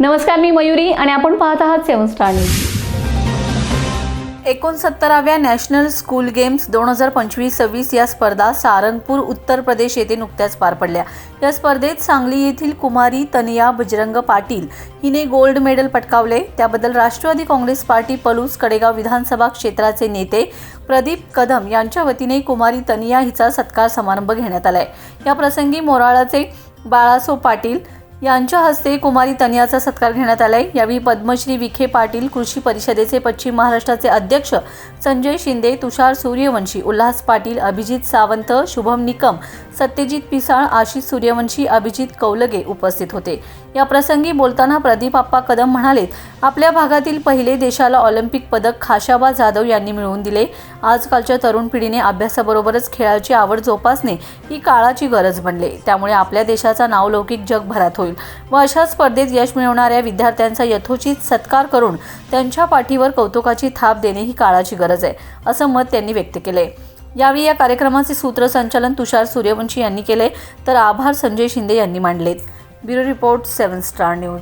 नमस्कार मी मयुरी आणि आपण पाहत आहात सेवन स्टार न्यूज. एकोणसत्तराव्या नॅशनल स्कूल गेम्स दोन हजार पंचवीस सव्वीस या स्पर्धा सारंगपूर उत्तर प्रदेश येथे नुकत्याच पार पडल्या. या स्पर्धेत सांगली येथील कुमारी तनिया बजरंग पाटील हिने गोल्ड मेडल पटकावले. त्याबद्दल राष्ट्रवादी काँग्रेस पार्टी पलूस कडेगाव विधानसभा क्षेत्राचे नेते प्रदीप कदम यांच्या वतीने कुमारी तनिया हिचा सत्कार समारंभ घेण्यात आलाय. या प्रसंगी मोराळाचे बाळासो पाटील यांच्या हस्ते कुमारी तनियाचा सत्कार घेण्यात आलाय. यावेळी पद्मश्री विखे पाटील कृषी परिषदेचे पश्चिम महाराष्ट्राचे अध्यक्ष संजय शिंदे तुषार सूर्यवंशी उल्हास पाटील अभिजित सावंत शुभम निकम सत्यजित पिसाळ आशिष सूर्यवंशी अभिजित कौलगे उपस्थित होते. या प्रसंगी बोलताना प्रदीप आप्पा कदम म्हणालेत आपल्या भागातील पहिले देशाला ऑलिम्पिक पदक खाशाबा जाधव यांनी मिळवून दिले. आजकालच्या तरुण पिढीने अभ्यासाबरोबरच खेळाची आवड जोपासणे ही काळाची गरज बनले. त्यामुळे आपल्या देशाचा नावलौकिक जगभरात होईल. व अशा स्पर्धेत यश मिळवणाऱ्या विद्यार्थ्यांचा यथोचित सत्कार करून त्यांच्या पाठीवर कौतुकाची थाप देणे ही काळाची गरज आहे असं मत त्यांनी व्यक्त केले यावेळी या कार्यक्रमाचे सूत्रसंचालन तुषार सूर्यवंशी यांनी केले तर आभार संजय शिंदे यांनी मांडलेत. Bureau report seven star news.